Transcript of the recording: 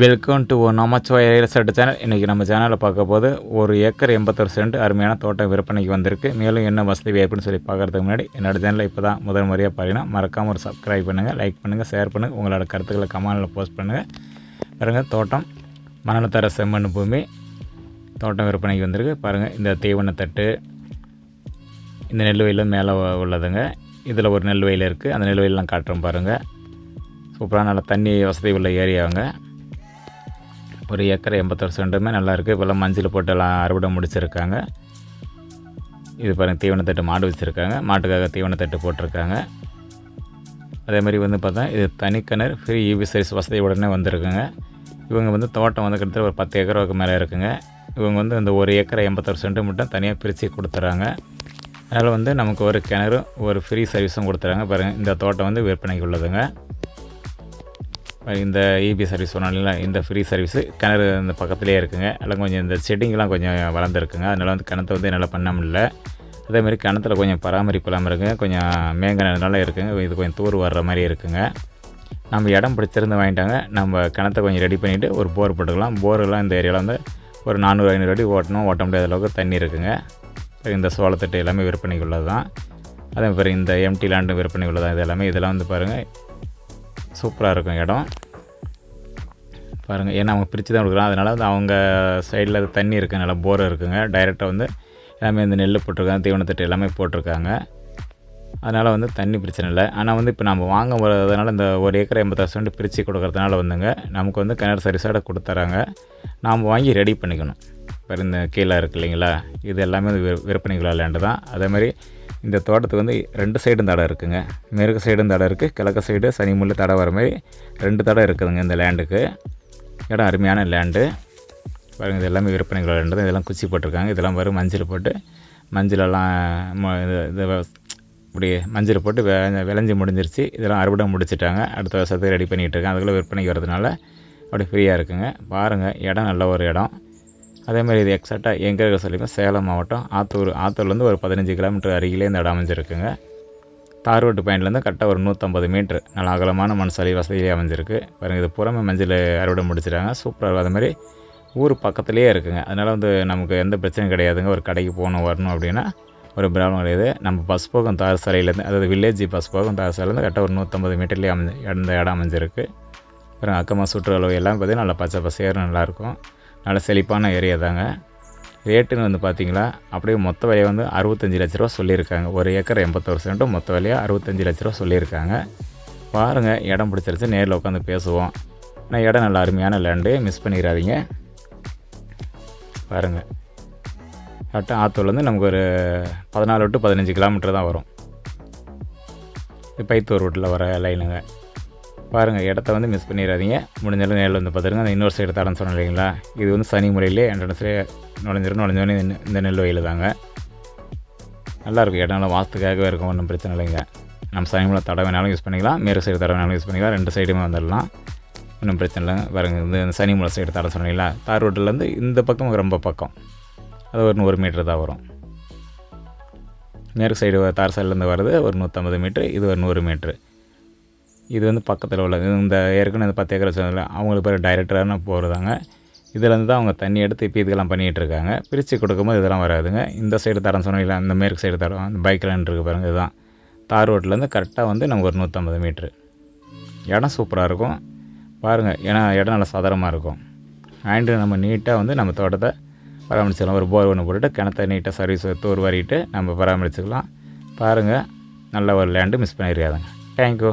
Welcome to O real estate channel இன்றைக்கி நம்ம சேனலில் பார்க்க போது ஒரு ஏக்கர் எண்பத்தொரு சென்ட் அருமையான தோட்டம் விற்பனைக்கு வந்திருக்கு. மேலும் என்ன வசதி வேப்புன்னு சொல்லி பார்க்குறதுக்கு முன்னாடி என்னோட சேனலில் இப்போ தான் முதல் முறையாக பார்த்தீங்கன்னா மறக்காமல் ஒரு சப்ஸ்கிரைப் பண்ணுங்கள் லைக் பண்ணுங்கள் ஷேர் பண்ணுங்கள் உங்களோட கருத்துக்களை கமெண்டில் போஸ்ட் பண்ணுங்கள் பாருங்கள் தோட்டம் மணலத்தர செம்மண் பூமி தோட்டம் விற்பனைக்கு வந்திருக்கு. பாருங்கள் இந்த தட்டு இந்த நெல் வயலும் மேலே உள்ளதுங்க. இதில் ஒரு நெல் வயல் இருக்குது அந்த நெல் வயலாம் காட்டுறோம் பாருங்கள் சூப்பராக நல்லா தண்ணி வசதி உள்ள ஏரியாவுங்க ஒரு ஏக்கர் எண்பத்தொரு சென்ட்டுமே நல்லாயிருக்கு. இப்போல்லாம் மஞ்சள் போட்டெல்லாம் அறுவடை முடிச்சிருக்காங்க. இது பாருங்கள் தீவனத்தட்டு மாடு வச்சுருக்காங்க. மாட்டுக்காக தீவனத்தட்டு போட்டிருக்காங்க. அதே மாதிரி வந்து பார்த்தா இது தனிக்கிணறு ஃப்ரீ யூபி சர்வீஸ் வசதி உடனே வந்திருக்குங்க. இவங்க வந்து தோட்டம் வந்து கிட்டத்தட்ட ஒரு பத்து ஏக்கருக்கு மேலே இருக்குங்க. இவங்க வந்து இந்த ஒரு ஏக்கரை எண்பத்தொரு சென்ட்டு மட்டும் தனியாக பிரித்து கொடுத்துட்றாங்க அதனால் வந்து நமக்கு ஒரு கிணறும் ஒரு ஃப்ரீ சர்வீஸும் கொடுத்துறாங்க. பாருங்கள் இந்த தோட்டம் வந்து விற்பனைக்கு உள்ளதுங்க. இந்த இபி சர்வீஸ் சொன்னால இந்த ஃப்ரீ சர்வீஸு கிணறு இந்த பக்கத்துலேயே இருக்குங்க. எல்லாம் கொஞ்சம் இந்த செடிங்கெலாம் கொஞ்சம் வளர்ந்துருக்குங்க. அதனால் வந்து கிணத்தை வந்து என்னால் பண்ண முடியல. அதேமாதிரி கிணத்துல கொஞ்சம் பராமரிப்பு இல்லாமல் இருக்குங்க. கொஞ்சம் மேங்கனால இருக்குங்க. இது கொஞ்சம் தூர் வர்ற மாதிரி இருக்குங்க. நம்ம இடம் பிடிச்சிருந்து வாங்கிட்டாங்க. நம்ம கிணத்தை கொஞ்சம் ரெடி பண்ணிவிட்டு ஒரு போர் போட்டுக்கலாம். போர்லாம் இந்த ஏரியாவில் வந்து ஒரு நானூறு ஐநூறு அடி ஓட்டணும். ஓட்ட முடியாத அளவுக்கு தண்ணி இருக்குங்க. இந்த சோளத்தட்டு எல்லாமே விற்பனைக்கு உள்ளது தான் அதே மாதிரி இந்த எம்டி லேண்டும் விற்பனை உள்ளதான் இது எல்லாமே. இதெல்லாம் வந்து பாருங்கள் சூப்பராக இருக்கும் இடம். பாருங்கள் ஏன்னா அவங்க பிரித்து தான் கொடுக்குறோம் அதனால் வந்து அவங்க சைடில் தண்ணி இருக்குது நல்லா போர் இருக்குங்க. டைரெக்டாக வந்து எல்லாமே இந்த நெல் போட்டிருக்காங்க தீவனத்தட்டு எல்லாமே போட்டிருக்காங்க. அதனால் வந்து தண்ணி பிரச்சனை இல்லை. ஆனால் வந்து இப்போ நம்ம வாங்க போகிறதுனால இந்த ஒரு ஏக்கர் எண்பத்தாறு சென்ட் பிரித்து கொடுக்குறதுனால வந்துங்க நமக்கு வந்து கிணறு சரிசாட கொடுத்துறாங்க. நாம் வாங்கி ரெடி பண்ணிக்கணும். இப்போ இந்த கீழே இருக்கு இல்லைங்களா? இது எல்லாமே விற்பனைக்குள்ள லேண்டு தான் அதே மாதிரி இந்த தோட்டத்துக்கு வந்து ரெண்டு சைடும் தடை இருக்குதுங்க மேற்கு சைடும் தடை இருக்குது கிழக்கு சைடு சனி சனிமுள்ளு தடை வர மாதிரி ரெண்டு தடை இருக்குதுங்க இந்த லேண்டுக்கு இடம் அருமையான லேண்டு பாருங்கள் இது எல்லாமே விற்பனைகள் லேண்டு தான் இதெல்லாம் குச்சி போட்டிருக்காங்க. இதெல்லாம் வரும் மஞ்சள் போட்டு மஞ்சளெல்லாம் இது இப்படி மஞ்சள் போட்டு விளைஞ்சி முடிஞ்சிருச்சு. இதெல்லாம் அறுவடை முடிச்சிட்டாங்க. அடுத்த வருஷத்துக்கு ரெடி பண்ணிகிட்டு இருக்காங்க. அதுக்குள்ளே விற்பனைக்கு வரதுனால அப்படி ஃப்ரீயாக இருக்குங்க. பாருங்கள் இடம் நல்ல ஒரு இடம். அதேமாதிரி இது எக்ஸாக்டாக எங்கே இருக்க சொல்லிங்க சேலம் மாவட்டம். ஆத்தூர் ஆத்தூர்லேருந்து ஒரு பதினஞ்சு கிலோமீட்டர் அருகிலே இந்த இடம் அமைஞ்சிருக்குங்க. தார்வட்டு பாயிண்ட்லேருந்து கரெக்டாக ஒரு நூற்றம்பது மீட்ரு நல்ல அகலமான மண் சளி வசதியிலே அமைஞ்சிருக்கு. பாருங்கள் இது புறமே மஞ்சள் அறுவடை முடிச்சிட்டாங்க சூப்பராக அதே மாதிரி ஊர் பக்கத்துலேயே இருக்குங்க. அதனால் வந்து நமக்கு எந்த பிரச்சனையும் கிடையாதுங்க. ஒரு கடைக்கு போகணும் வரணும் அப்படின்னா ஒரு ப்ராப்ளம் கிடையாது. நம்ம பஸ் போகும் தார் சாலையிலேருந்து அதாவது வில்லேஜ் பஸ் போகும் தார் சாலையிலேருந்து கரெக்டாக ஒரு நூற்றம்பது மீட்டர்லேயே அமைஞ்சு இந்த இடம் அமைஞ்சிருக்கு. அப்புறம் அக்கமாக சுற்றுலா எல்லாம் பார்த்திங்கன்னா நல்லா பச்சை பசையாக நல்லாயிருக்கும் நல்ல செழிப்பான ஏரியா தாங்க. ரேட்டுன்னு வந்து பார்த்தீங்களா அப்படியே மொத்த விலையை வந்து அறுபத்தஞ்சி லட்ச ரூபா சொல்லியிருக்காங்க. ஒரு ஏக்கர் எண்பத்தோரு சென்ட்டும் மொத்த விலையாக அறுபத்தஞ்சி லட்ச ரூபா சொல்லியிருக்காங்க. பாருங்கள் இடம் பிடிச்சிருச்சு நேரில் உட்காந்து பேசுவோம். ஆனால் இடம் நல்ல அருமையான லேண்டு மிஸ் பண்ணிடாதீங்க. பாருங்கள் கரெக்டாக ஆத்தூர்லேருந்து நமக்கு ஒரு பதினாலு டு பதினஞ்சு கிலோமீட்டர் தான் வரும். பைத்தூர் ரோட்டில் வர லைனுங்க பாருங்கள் இடத்த வந்து மிஸ் பண்ணிடாதீங்க முடிஞ்சாலும் நேரில் வந்து பார்த்துருங்க. அந்த இன்னொரு சைடு தரேன்னு சொன்னேன் இல்லைங்களா? இது வந்து சனி முறையிலே என்ட்ரன்ஸ்லேயே நுழைஞ்சிரும் நுழைஞ்சோடனே இந்த நெல் வயல் தாங்க. நல்லாயிருக்கும் இடம் நல்லா வாஸ்துக்காகவே இருக்கும். ஒன்றும் பிரச்சனை இல்லைங்க. நம்ம சனி மூலம் தடவை வேணாலும் யூஸ் பண்ணிக்கலாம். மேற்கு சைடு தடவை வேணாலும் யூஸ் பண்ணிக்கலாம். ரெண்டு சைடுமே வந்துடலாம். ஒன்றும் பிரச்சனை இல்லைங்க. பாருங்க இந்த சனி மூலம் சைடு தர சொன்னீங்களா தார் ரோட்டிலேருந்து இந்த பக்கம் ரொம்ப பக்கம். அது ஒரு நூறு மீட்டர் தான் வரும். மேற்கு சைடு தார் சைட்லேருந்து வர்றது ஒரு நூற்றம்பது மீட்ரு இது ஒரு நூறு மீட்ரு இது வந்து பக்கத்தில் உள்ள இந்த ஏற்கனவே இந்த பத்து ஏக்கர் சொன்னதில்ல அவங்களுக்கு பேர் டைரக்டரான போகிறதாங்க இதுலேருந்து தான் அவங்க தண்ணி எடுத்து இப்போ இதுக்கெல்லாம் பண்ணிகிட்டு இருக்காங்க. பிரித்து கொடுக்கும்போது இதெல்லாம் வராதுங்க. இந்த சைடு தரம் சொன்னீங்களா இந்த மேற்கு சைடு தரம் அந்த பைக் லைன் இருக்குது பாருங்கள் இதுதான். தார் ரோட்லேருந்து கரெக்டாக வந்து நமக்கு ஒரு நூற்றம்பது மீட்ரு இடம் சூப்பராக இருக்கும். பாருங்கள் ஏன்னா இடம் நல்லா சதரமாக இருக்கும். ஆண்டு நம்ம நீட்டாக வந்து நம்ம தோட்டத்தை பராமரிச்சிக்கலாம். ஒரு போர் ஒன்று போட்டுட்டு கிணத்த நீட்டாக சர்வீஸ் தூர் வாரிட்டு நம்ம பராமரிச்சுக்கலாம். பாருங்கள் நல்ல ஒரு லேண்டு மிஸ் பண்ணிடுறாதுங்க தேங்க்யூ